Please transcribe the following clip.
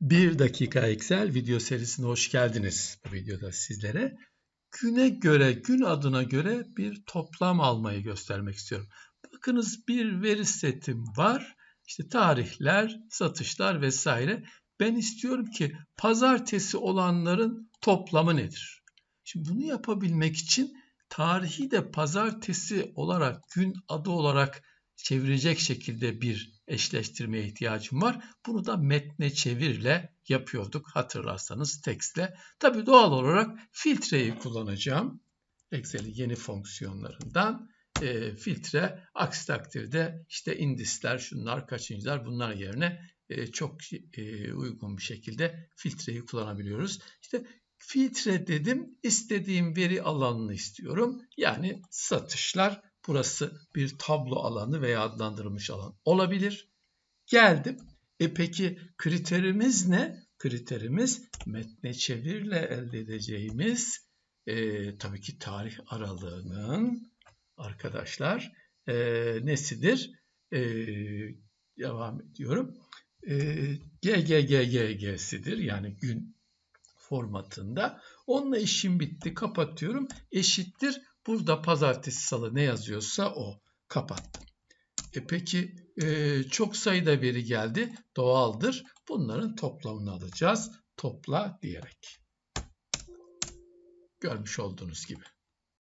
1 dakika Excel video serisine hoş geldiniz. Bu videoda sizlere güne göre, gün adına göre bir toplam almayı göstermek istiyorum. Bakınız bir veri setim var. İşte tarihler, satışlar vesaire. Ben istiyorum ki pazartesi olanların toplamı nedir? Şimdi bunu yapabilmek için tarihi de pazartesi olarak, gün adı olarak çevirecek şekilde bir eşleştirmeye ihtiyacım var. Bunu da metne çevirle yapıyorduk hatırlarsanız tekstle. Tabi doğal olarak filtreyi kullanacağım. Excel'in yeni fonksiyonlarından e, filtre aksi takdirde işte indisler şunlar kaçıncılar bunlar yerine e, çok e, uygun bir şekilde filtreyi kullanabiliyoruz. İşte filtre dedim istediğim veri alanını istiyorum. Yani satışlar Burası bir tablo alanı veya adlandırılmış alan olabilir. Geldim. E peki kriterimiz ne? Kriterimiz metne çevirle elde edeceğimiz e, tabii ki tarih aralığının arkadaşlar e, nesidir? E, devam ediyorum. E, GGGGG'sidir yani gün formatında. Onunla işim bitti. Kapatıyorum. Eşittir Burada pazartesi salı ne yazıyorsa o. Kapattım. E peki e, çok sayıda veri geldi. Doğaldır. Bunların toplamını alacağız. Topla diyerek. Görmüş olduğunuz gibi.